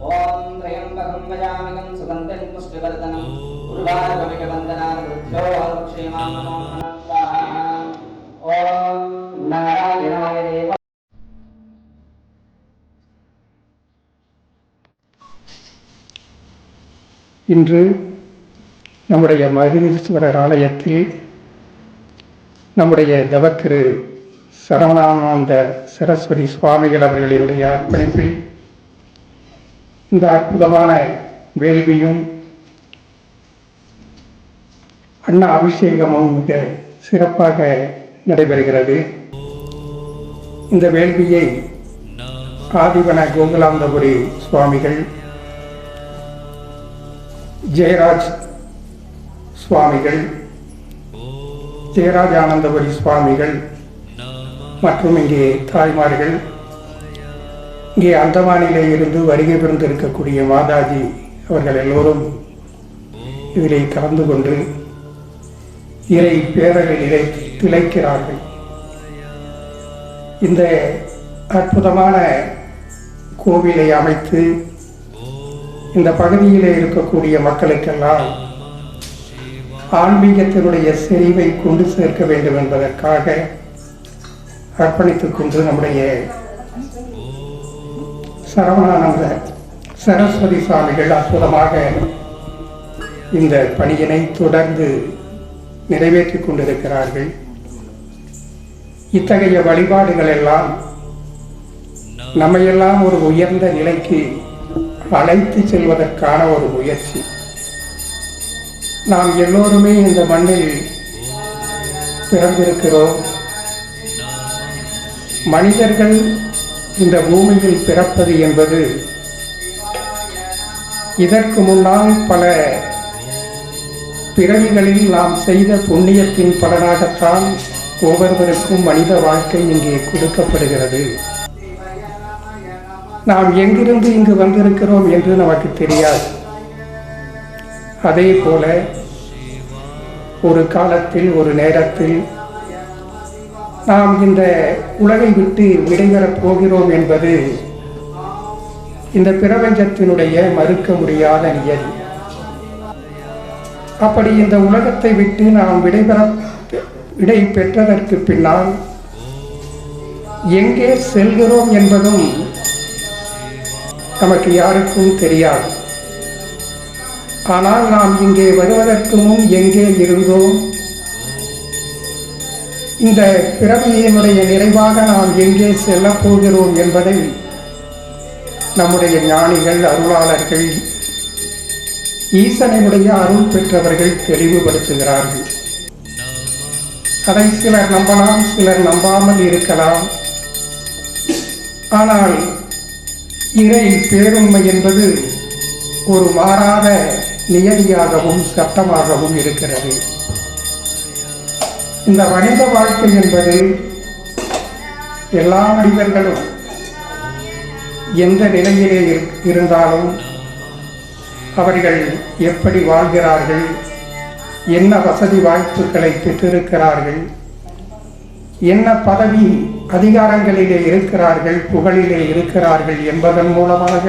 ஓம் திரையம்பகம் வயாமிகம் சுகந்தம் புஷ்டிவர்தனம். உருவாரகமிகவந்தனார் இன்று நம்முடைய மருதீஸ்வரர் ஆலயத்தில் நம்முடைய தவத்திரு சரவணானந்த சரஸ்வதி சுவாமிகள் அவர்களினுடைய அர்ப்பணிப்பில் இந்த அற்புதமான வேள்வியும் அண்ணா அபிஷேகமும் மிக சிறப்பாக நடைபெறுகிறது. இந்த வேள்வியை ஆதிவன கோகுலாந்தபுரி சுவாமிகள் ஜெயராஜ் சுவாமிகள் ஜெயராஜானந்தபுரி சுவாமிகள் மற்றும் இங்கே தாய்மார்கள். இங்கே அந்தமானிலே இருந்து வருகை பிறந்திருக்கக்கூடிய மாதாஜி அவர்கள் எல்லோரும் இதிலே கலந்து கொண்டு இறை பேரலிலே திளைக்கிறார்கள். இந்த அற்புதமான கோவிலை அமைத்து இந்த பகுதியிலே இருக்கக்கூடிய மக்களுக்கெல்லாம் ஆன்மீகத்தினுடைய செறிவை கொண்டு சேர்க்க வேண்டும் என்பதற்காக அர்ப்பணித்துக் கொண்டு நம்முடைய சரவணானந்த சரஸ்வதி சுவாமிகள் அற்புதமாக இந்த பணியினை தொடர்ந்து நிறைவேற்றிக் கொண்டிருக்கிறார்கள். இத்தகைய வழிபாடுகள் எல்லாம் நம்மையெல்லாம் ஒரு உயர்ந்த நிலைக்கு அழைத்து செல்வதற்கான ஒரு முயற்சி. நாம் எல்லோருமே இந்த மண்ணில் பிறந்திருக்கிறோம். மனிதர்கள் இந்த பூமியில் பிறப்பது என்பது இதற்கு முன்னால் பல பிறவிகளில் நாம் செய்த புண்ணியத்தின் பலனாகத்தான் ஒவ்வொருவருக்கும் மனித வாழ்க்கை இங்கே கொடுக்கப்படுகிறது. நாம் எங்கிருந்து இங்கு வந்திருக்கிறோம் என்று நமக்கு தெரியாது. அதே போல ஒரு காலத்தில் ஒரு நேரத்தில் நாம் இந்த உலகை விட்டு விடைபெறப் போகிறோம் என்பது இந்த பிரபஞ்சத்தினுடைய மறுக்க முடியாத நியதி. அப்படி இந்த உலகத்தை விட்டு நாம் விடைபெற விடை பெற்றதற்கு பின்னால் எங்கே செல்கிறோம் என்பதும் நமக்கு யாருக்கும் தெரியாது. ஆனால் நாம் இங்கே வருவதற்கு முன் எங்கே இருந்தோம்? இந்த பிறவியினுடைய நிறைவாக நாம் எங்கே செல்லப் போகிறோம் என்பதை நம்முடைய ஞானிகள் அருளாளர்கள் ஈசனையுடைய அருள் பெற்றவர்கள் தெளிவுபடுத்துகிறார்கள். அதை சிலர் நம்பலாம் சிலர் நம்பாமல் இருக்கலாம். ஆனால் இறை பேருண்மை என்பது ஒரு மாறாத நியதியாகவும் சட்டமாகவும் இருக்கிறது. இந்த வணிக வாழ்க்கை என்பது எல்லா மனிதர்களும் எந்த நிலையிலே இருந்தாலும் அவர்கள் எப்படி வாழ்கிறார்கள் என்ன வசதி வாய்ப்புகளை பெற்றிருக்கிறார்கள் என்ன பதவி அதிகாரங்களிலே இருக்கிறார்கள் புகழிலே இருக்கிறார்கள் என்பதன் மூலமாக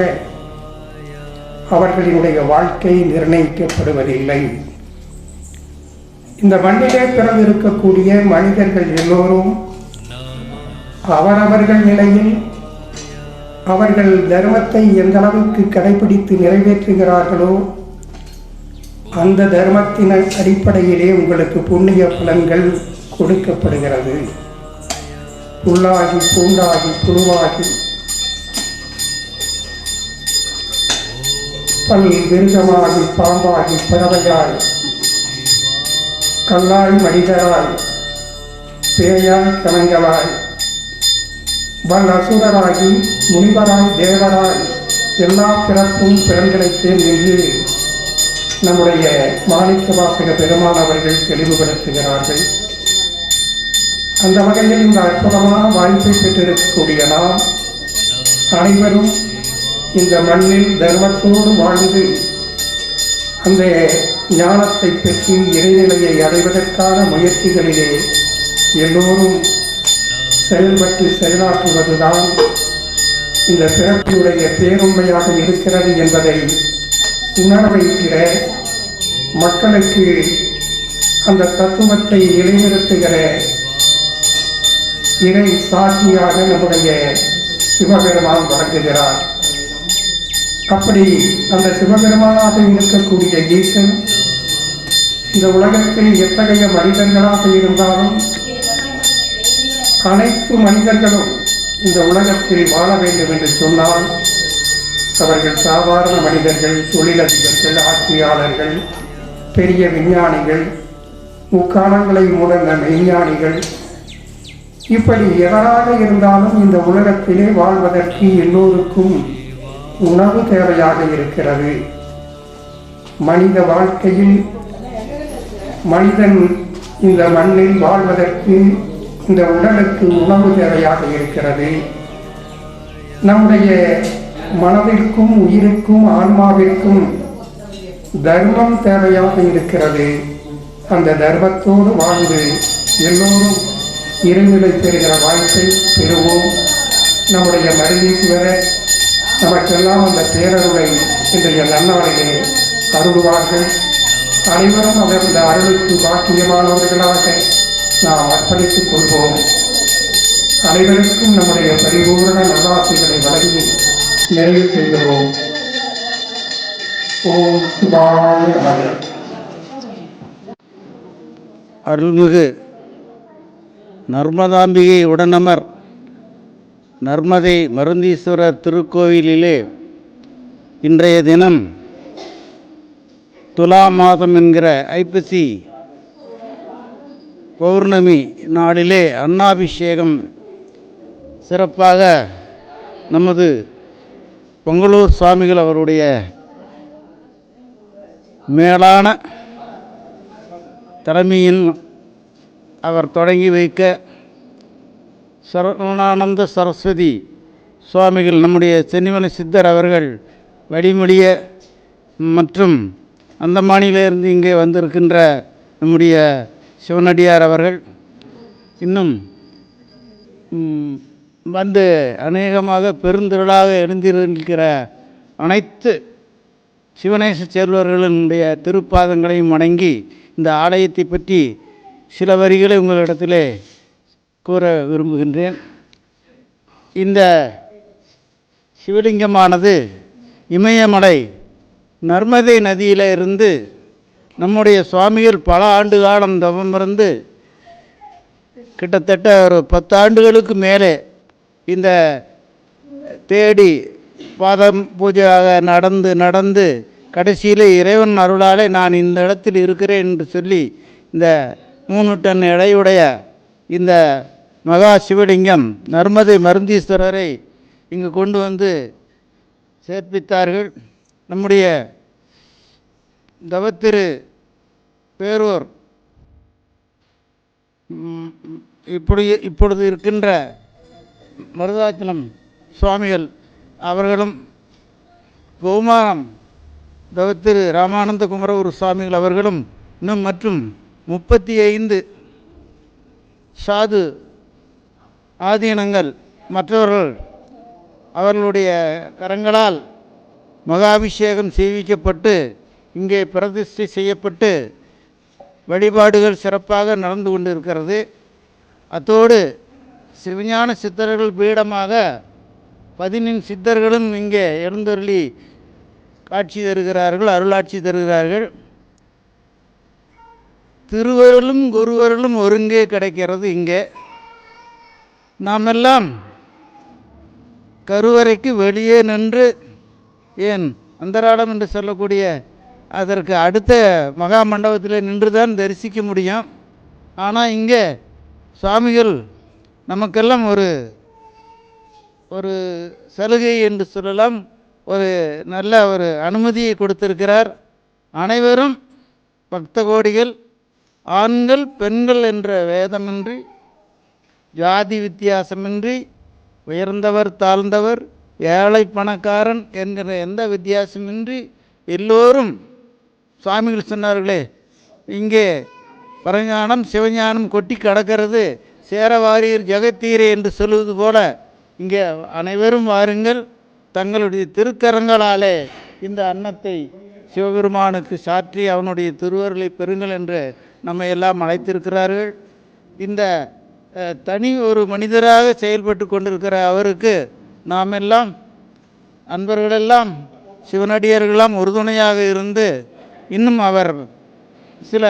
அவர்களினுடைய வாழ்க்கை நிர்ணயிக்கப்படுவதில்லை. இந்த மண்ணிலே பிறந்திருக்கக்கூடிய மனிதர்கள் எல்லோரும் அவரவர்கள் நிலையில் அவர்கள் தர்மத்தை எந்த அளவுக்கு கடைபிடித்து நிறைவேற்றுகிறார்களோ அந்த தர்மத்தின் அடிப்படையிலே உங்களுக்கு புண்ணிய பலன்கள் கொடுக்கப்படுகிறது. புல்லாகி பூண்டாகி புழுவாகி பல் மிருகமாகி பாம்பாகி பறவையாய் கல்லாய் மனிதராய் பேயாய் கணங்களாய் வல் அசுரராகி முனிவராய் தேவராய் எல்லா பிறப்பும் பிறந்திருத்தேன் என்று நம்முடைய மாணிக்க வாசக பெருமான் அவர்கள் தெளிவுபடுத்துகிறார்கள் அந்த வகையில் இந்த அற்புதமான வாய்ப்பை பெற்றிருக்கக்கூடிய நாம் அனைவரும் இந்த மண்ணில் தர்மத்தோடு வாழ்ந்து அந்த ஞானத்தை பெற்று இறைநிலையை அடைவதற்கான முயற்சிகளிலே எல்லோரும் செயல்பட்டு செயலாற்றுவதுதான் இந்த பிறப்பினுடைய பேருண்மையாக இருக்கிறது என்பதை உணர வைக்கிற மக்களுக்கு அந்த தத்துவத்தை நிலைநிறுத்துகிற இறை சாட்சியாக நம்முடைய சிவபெருமான் வழங்குகிறார் அப்படி அந்த சிவபெருமானாக இருக்கக்கூடிய ஈசன் இந்த உலகத்தில் எத்தகைய மனிதர்களாக இருந்தாலும் அனைத்து மனிதர்களும் இந்த உலகத்தில் வாழ வேண்டும் என்று சொன்னால் அவர்கள் சாதாரண மனிதர்கள் தொழிலதிபர்கள் ஆட்சியாளர்கள் பெரிய விஞ்ஞானிகள் முக்காலங்களை முடங்க மெய்ஞானிகள். இப்படி எவராக இருந்தாலும் இந்த உலகத்திலே வாழ்வதற்கு எல்லோருக்கும் உணவு தேவையாக இருக்கிறது. மனித வாழ்க்கையில் மனிதன் இந்த மண்ணில் வாழ்வதற்கு இந்த உடலுக்கு உணவு தேவையாக இருக்கிறது. நம்முடைய மனதிற்கும் உயிருக்கும் ஆன்மாவிற்கும் தர்மம் தேவையாக இருக்கிறது. அந்த தர்மத்தோடு வாழ்ந்து எல்லோரும் இறைநிலை பெறுகிற வாய்ப்பை பெறுவோம். நம்முடைய மருந்தீஸ்வரர் நமக்கெல்லாம் அந்த பேரருளை இன்றைய நன்னாளிலே அருள்வார்கள். அனைவரும் அவர் இந்த அருளுக்கு பாக்கியமானவர்களாக நாம் அர்ப்பணித்துக் கொள்வோம். அனைவருக்கும் நம்முடைய பரிபூரண நல்லாசைகளை வழங்கி நிறைவு செய்கிறோம். ஓம் சிவாய அருள்மிகு நர்மதாம்பிகை உடனமர் நர்மதை மருந்தீஸ்வரர் திருக்கோவிலிலே இன்றைய தினம் துலா மாதம் என்கிற ஐப்பசி பௌர்ணமி நாளிலே அன்னாபிஷேகம் சிறப்பாக நமது பொங்கலூர் சுவாமிகள் அவருடைய மேலான தலைமையின் அவர் தொடங்கி வைக்க சரவணானந்த சரஸ்வதி சுவாமிகள் நம்முடைய சென்னிமலை சித்தர் அவர்கள் வழிமொழிய மற்றும் அந்த மாநிலிருந்து இங்கே வந்திருக்கின்ற நம்முடைய சிவனடியார் அவர்கள் இன்னும் வந்து அநேகமாக பெருந்திரளாக எழுந்திருக்கிற அனைத்து சிவநேச செல்வர்களினுடைய திருப்பாதங்களையும் வணங்கி இந்த ஆலயத்தை பற்றி சில வரிகளை உங்களிடத்திலே கூற விரும்புகின்றேன். இந்த சிவலிங்கமானது இமயமலை நர்மதை நதியில் இருந்து நம்முடைய சுவாமிகள் பல ஆண்டு காலம் தவமிருந்து கிட்டத்தட்ட ஒரு பத்தாண்டுகளுக்கு மேலே இந்த தேடி பாதம் பூஜையாக நடந்து நடந்து கடைசியில் இறைவன் அருளாலே நான் இந்த இடத்தில் இருக்கிறேன் என்று சொல்லி இந்த மூணு டன் எடையுடைய இந்த மகா சிவலிங்கம் நர்மதை மருந்தீஸ்வரரை இங்கு கொண்டு வந்து சேர்ப்பித்தார்கள். நம்முடைய தவத்திரு பேரூர் இப்படி இப்பொழுது இருக்கின்ற மருதாச்சலம் சுவாமிகள் அவர்களும் கௌமாரம் தவத்திரு ராமானந்த குமரகுரு சுவாமிகள் அவர்களும் இன்னும் மற்றும் முப்பத்தி ஐந்து சாது ஆதீனங்கள் மற்றவர்கள் அவர்களுடைய கரங்களால் மகாபிஷேகம் செய்விக்கப்பட்டு இங்கே பிரதிஷ்டை செய்யப்பட்டு வழிபாடுகள் சிறப்பாக நடந்து கொண்டிருக்கிறது. அத்தோடு சிவஞான சித்தர்கள் பீடமாக பதினின் சித்தர்களும் இங்கே எழுந்தருளி காட்சி தருகிறார்கள் அருளாட்சி தருகிறார்கள். திருவருளும் குருவருளும் ஒருங்கே கிடைக்கிறது இங்கே. நாமெல்லாம் கருவறைக்கு வெளியே நின்று ஏன் அந்தராடம் என்று சொல்லக்கூடிய அதற்கு அடுத்த மகா மண்டபத்தில் நின்று தான் தரிசிக்க முடியும். ஆனால் இங்கே சுவாமிகள் நமக்கெல்லாம் ஒரு ஒரு சலுகை என்று சொல்லலாம். ஒரு நல்ல ஒரு அனுமதியை கொடுத்திருக்கிறார். அனைவரும் பக்த கோடிகள் ஆண்கள் பெண்கள் என்ற வேதமின்றி ஜாதி வித்தியாசமின்றி உயர்ந்தவர் தாழ்ந்தவர் ஏழை பணக்காரன் என்கிற எந்த வித்தியாசமின்றி எல்லோரும் சுவாமிகள் சொன்னார்களே இங்கே பரஞானம் சிவஞானம் கொட்டி கடக்கிறது சேரவாரீர் ஜெகத்தீரே என்று சொல்வது போல இங்கே அனைவரும் வாருங்கள் தங்களுடைய திருக்கரங்களாலே இந்த அன்னத்தை சிவபெருமானுக்கு சாற்றி அவனுடைய திருவருளை பெறுங்கள் என்று நம்மை எல்லாம் அழைத்திருக்கிறார்கள். இந்த தனி ஒரு மனிதராக செயல்பட்டு கொண்டிருக்கிற அவருக்கு நாம் எல்லாம் அன்பர்களெல்லாம் சிவனடியர்களெல்லாம் உறுதுணையாக இருந்து இன்னும் அவர் சில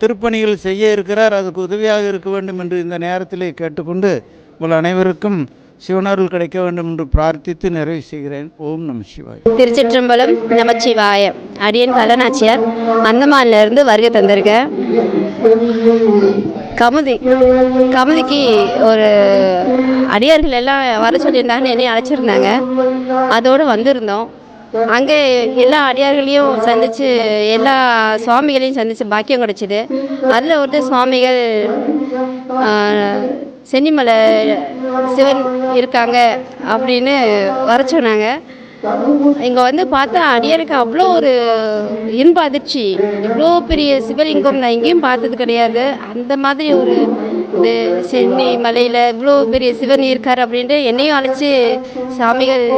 திருப்பணிகள் செய்ய இருக்கிறார். அதுக்கு உதவியாக இருக்க வேண்டும் என்று இந்த நேரத்திலே கேட்டுக்கொண்டு உங்கள் அனைவருக்கும் சிவனருள் கிடைக்க வேண்டும் என்று பிரார்த்தித்து நிறைவு செய்கிறேன். ஓம் நம சிவாய். திருச்சிற்றம்பலம் நமச்சிவாய. அடியன் கலனாச்சியார் அந்தமான்ல இருந்து வருகை தந்திருக்கேன் கமுதி கமுதிக்கு ஒரு அடியார்கள் எல்லாம் வர சொல்லியிருந்தாங்கன்னு என்னையும் அழைச்சிருந்தாங்க. அதோடு வந்திருந்தோம். அங்கே எல்லா அடியார்களையும் சந்தித்து எல்லா சுவாமிகளையும் சந்தித்து பாக்கியம் கிடச்சிது. அதில் ஒரு சுவாமிகள் சென்னிமலை சிவன் இருக்காங்க அப்படின்னு வர சொன்னாங்க. இங்கே வந்து பார்த்தா அடியாருக்கு அவ்வளோ ஒரு இன்ப அதிர்ச்சி. இவ்வளோ பெரிய சிவலிங்கம் நான் எங்கேயும் பார்த்தது கிடையாது. அந்த மாதிரி ஒரு இது சென்னி மலையில் இவ்வளோ பெரிய சிவன் இருக்கார் அப்படின்ட்டு என்னையும் அழைச்சி சாமிகள்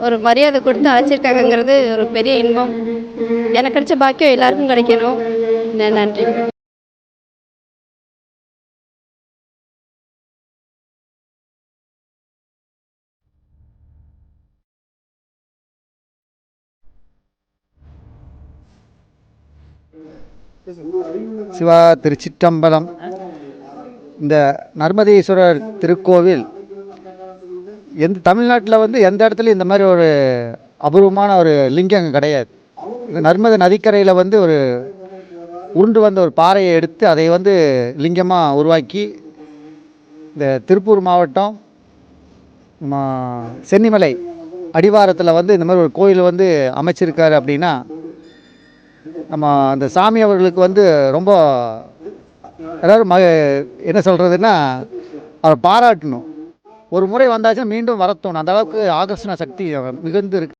ஒரு மரியாதை கொடுத்து அழைச்சிருக்காங்கங்கிறது ஒரு பெரிய இன்பம். எனக்கு கிடைச்ச பாக்கியம் எல்லாருக்கும் கிடைக்கணும். ந- நன்றி. சிவா திருச்சிற்றம்பலம். இந்த நர்மதீஸ்வரர் திருக்கோவில் எந்த தமிழ்நாட்டில் வந்து எந்த இடத்துலையும் இந்த மாதிரி ஒரு அபூர்வமான ஒரு லிங்கம் கிடையாது. இந்த நர்மதை நதிக்கரையில் வந்து ஒரு உருண்டு வந்த ஒரு பாறையை எடுத்து அதை வந்து லிங்கமாக உருவாக்கி இந்த திருப்பூர் மாவட்டம் சென்னிமலை அடிவாரத்தில் வந்து இந்த மாதிரி ஒரு கோயில் வந்து அமைச்சிருக்காரு அப்படின்னா நம்ம அந்த சாமி அவர்களுக்கு வந்து ரொம்ப எல்லோரும் ம என்ன சொல்கிறதுன்னா அவரை பாராட்டணும். ஒரு முறை வந்தாச்சுன்னா மீண்டும் வரத்தோணும். அந்த அளவுக்கு ஆகர்ஷண சக்தி மிகுந்து இருக்கு